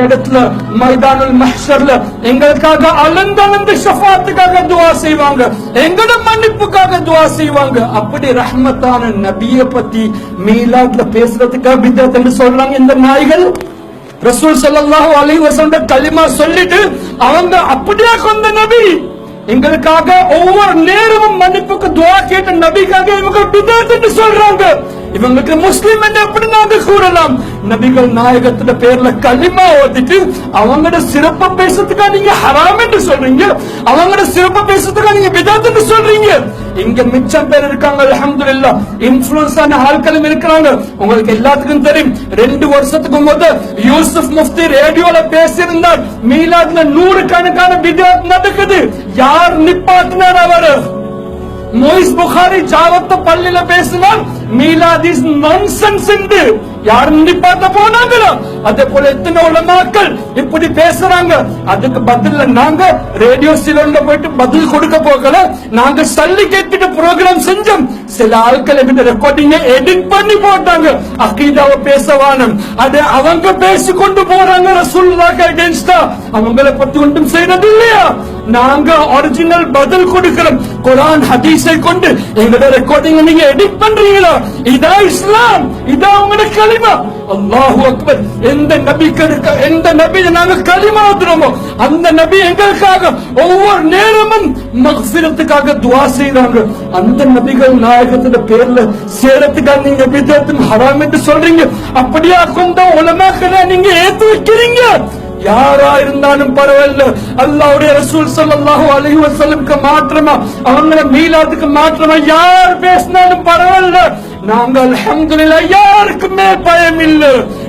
இடத்துல மைதானுல் மஹ்ஷர்ல எங்களுக்காக அளந்தளந்து ஷஃபாத்துக்காக துவா செய்வாங்க எங்களோட மன்னிப்புக்காக துவா செய்வாங்க அப்படி ரஹ்மத்தான நபிய பத்தி மீலாட்ல பேசுறதுக்காக பித்தத் என்று சொல்றாங்க இந்த நாய்கள் ரசூல் ஸல்லல்லாஹு அலைஹி வஸல்லம் கலிமா சொல்லிட்டு அவங்க அப்படியே கொண்ட நபி எங்களுக்காக ஒவ்வொரு நேரமும் மன்னிப்புக்கு துவா கேட்ட நபிக்காக இவங்க பித்தத் என்று சொல்றாங்க இவங்களுக்கு முஸ்லிம் என்று எப்படி நாங்க கூறலாம்? நபிகள் நாயகத்துல பேர்ல களிமா ஓதிட்டு அவங்களோட சிறப்ப பேசுறதுக்கா நீங்க ஹராம் என்று சொல்றீங்க. அவங்களோட சிறப்ப பேசுறதுக்கா நீங்க பிதாத் சொல்றீங்க. இங்க மிச்சம் பேர் இருக்காங்க அல்ஹம்துலில்லாஹ். இன்ஃபுளுன்ஸ் ஆன ஆட்களும் இருக்கிறாங்க. உங்களுக்கு எல்லாத்துக்கும் தெரியும் ரெண்டு வருஷத்துக்கு முத யூசுப் முஃப்தி ரேடியோல பேசியிருந்தார். மீலாத்ல நூறு கணக்கான பிதாத் நடக்குது. யார் நிப்பாட்டினார் அவர்? மொய்ஸ் புகாரி ஜாவத்த பள்ளியில பேசினார் மீலாதிஸ் நான்சென்ஸ் என்று. யாரும் பார்த்த போனாங்களோ? அதே போல எத்தனை உலமாக்கள் இப்படி பேசுறாங்க? அதுக்கு பதில்ல நாங்க ரேடியோ சிலோன்ல போயிட்டு பதில் கொடுக்க போகல. நாங்க சல்லி கேட்டுட்டு ப்ரோக்ராம் செஞ்சோம். சில ஆட்கள் இந்த ரெக்கார்டிங்க எடிட் பண்ணி போட்டாங்க. அக்கீதாவை பேசவானம் அது அவங்க பேசி கொண்டு போறாங்க ரசூலுல்லாஹ் அகைன்ஸ்டா அவங்கள பத்தி ஒன்றும் செய்யறது இல்லையா? நாங்க ஒரிஜினல் பதில் கொடுக்கிறோம். குரான் ஹதீஸை கொண்டு எங்களோட ரெக்கார்டிங் நீங்க எடிட் பண்றீங்களா இதா இஸ்லாம் இதா உங்களோட களிமா அல்லாஹு அக்பர் எந்த நபிக்கு எந்த நபி நாங்க களிமா ஓதுறோமோ அந்த நபி எங்களுக்காக ஒவ்வொரு நேரமும் மக்சிரத்துக்காக துவா செய்றாங்க அந்த நபிகள் நாயகத்துல பேர்ல சேரத்துக்காக நீங்க விதத்தும் ஹராம் என்று சொல்றீங்க அப்படியா கொண்ட உலமாக்களை நீங்க ஏத்து வைக்கிறீங்க யாரா இருந்தாலும் பரவாயில்ல. அல்லாவுடைய ரசூல் சல்லாஹு அலஹி வஸல்லும்க்கு மாற்றமா அவங்கள மீலாத்துக்கு மாற்றமா யார் பேசினாலும் பரவாயில்ல. நாங்க அல்ஹம்துலில்லாஹ் யாருக்குமே பயம் இல்ல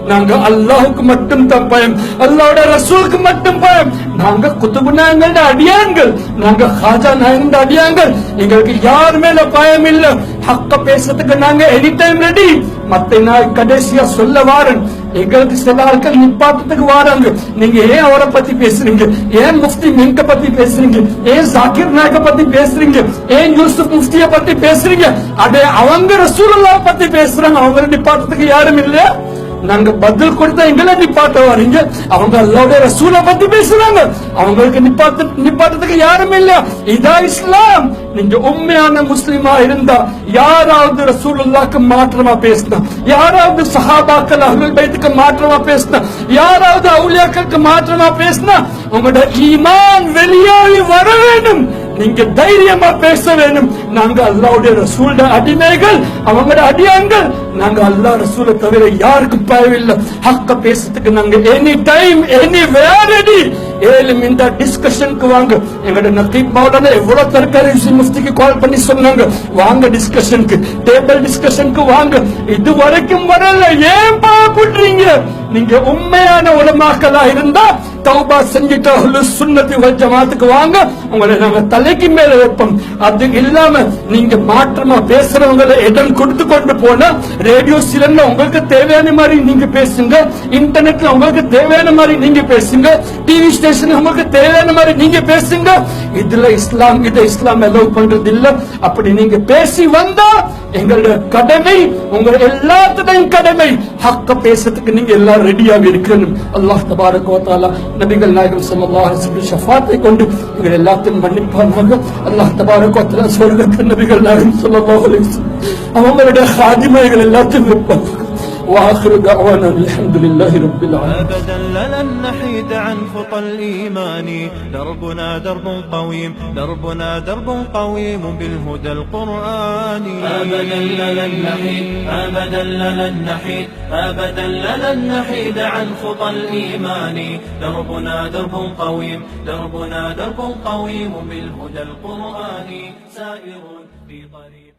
நாங்க அல்லாஹுக்கு மட்டும் தான் பயம். அல்லாவோட ரசூலுக்கு மட்டும் பயம். நாங்க குத்துபு நாயங்கள அடியாங்கள் நாங்க ஹாஜா நாயங்களோட அடியாங்கள் எங்களுக்கு யார் மேல பயம் இல்ல ஹக்க பேசுறதுக்கு நாங்க எனி டைம் ரெடி மத்த நாய் கடைசியா சொல்ல வாரன். எங்களுக்கு சில ஆட்கள் நிப்பாட்டத்துக்கு வராங்க. நீங்க ஏன் அவரை பத்தி பேசுறீங்க? ஏன் முஃப்தி மின்க பத்தி பேசுறீங்க? ஏன் சாக்கிர் நாயக்க பத்தி பேசுறீங்க? ஏன் யூசுப் முஃப்திய பத்தி பேசுறீங்க? அதே அவங்க ரசூலல்லா பத்தி பேசுறாங்க. அவங்க நிப்பாட்டத்துக்கு யாரும் இல்லையா? நாங்க பதில் கொடுத்தா எங்களை நிப்பாட்ட வரீங்க அவங்க அல்லாவுடைய ரசூலை பத்தி பேசுறாங்க. அவங்களுக்கு நிப்பாட்டு நிப்பாட்டத்துக்கு யாரும் இல்ல. இதா இஸ்லாம். நீங்க உண்மையான முஸ்லிமா இருந்தா யாராவது ரசூலுல்லாக்கு மாற்றமா பேசினா யாராவது சஹாபாக்கள் அகல் பைத்துக்கு மாற்றமா பேசினா யாராவது அவுலியாக்களுக்கு மாற்றமா பேசினா உங்களோட ஈமான் வெளியாகி வர வேண்டும். நீங்க தைரியமா பேச வேணும். நாங்க அல்லாவுடைய ரசூல்ட அடிமைகள் அவங்களோட அடியாங்கள் நாங்க அல்லா ரசூலை தவிர யாருக்கும் பயவில்லை. ஹக்க பேசுறதுக்கு நாங்க எனி டைம் எனி வேரடி ஏழு இந்த டிஸ்கஷனுக்கு வாங்க. எங்கட நத்தீப் மௌலான எவ்வளவு தற்காரி முஃப்திக்கு கால் பண்ணி சொன்னாங்க. வாங்க டிஸ்கஷனுக்கு டேபிள் டிஸ்கஷனுக்கு வாங்க. இது வரைக்கும் வரல. ஏன் பாக்குறீங்க நீங்க உண்மையான உலமாக்களா இருந்தா தௌபா செஞ்சுட்டு அஹ்லு சுன்னத்தி வல் ஜமாத்துக்கு வாங்க. உங்களை நாங்க தலைக்கு மேல வைப்போம். அது இல்லாம நீங்க மாற்றமா பேசுறவங்களை இடம் கொடுத்து கொண்டு போனா ரேடியோ சிலர்ல உங்களுக்கு தேவையான மாதிரி நீங்க பேசுங்க. இன்டர்நெட்ல உங்களுக்கு தேவையான மாதிரி நீங்க பேசுங்க. டிவி ஸ்டேஷன் உங்களுக்கு தேவையான மாதிரி நீங்க பேசுங்க. இதுல இஸ்லாம் கிட்ட இஸ்லாம் அலோவ் பண்றது இல்ல அப்படி நீங்க பேசி வந்தா எங்களுடைய கடமை உங்க எல்லாத்துடையும் கடமை. ஹக்க பேசுறதுக்கு நீங்க எல்லாம் ரெடியாக இருக்கணும். அல்லாஹ் தபாரக் வ நபிகள் நாயகம் ஸல்லல்லாஹு அலைஹி வஸல்லம் ஷஃபாத்தை கொண்டு இவங்க எல்லாத்தையும் மன்னிப்பானாக அல்லாஹ் தபாரக் வ தஆலா சொர்க்கத்து நபிகள் நாயகம் ஸல்லல்லாஹு அலைஹி வஸல்லம் அவங்களுடைய ஹாதிமைகள் எல்லாத்தையும் வைப்பாங்க وآخر دعوانا الحمد لله رب العالمين. أبدا لن نحيد عن خطى الإيمان. دربنا درب قويم دربنا درب قويم بالهدى القرآني أبدا لن نحيد أبدا لن نحيد أبدا لن نحيد عن خطى الإيمان. دربنا درب قويم دربنا درب قويم بالهدى القرآني سائر في طريق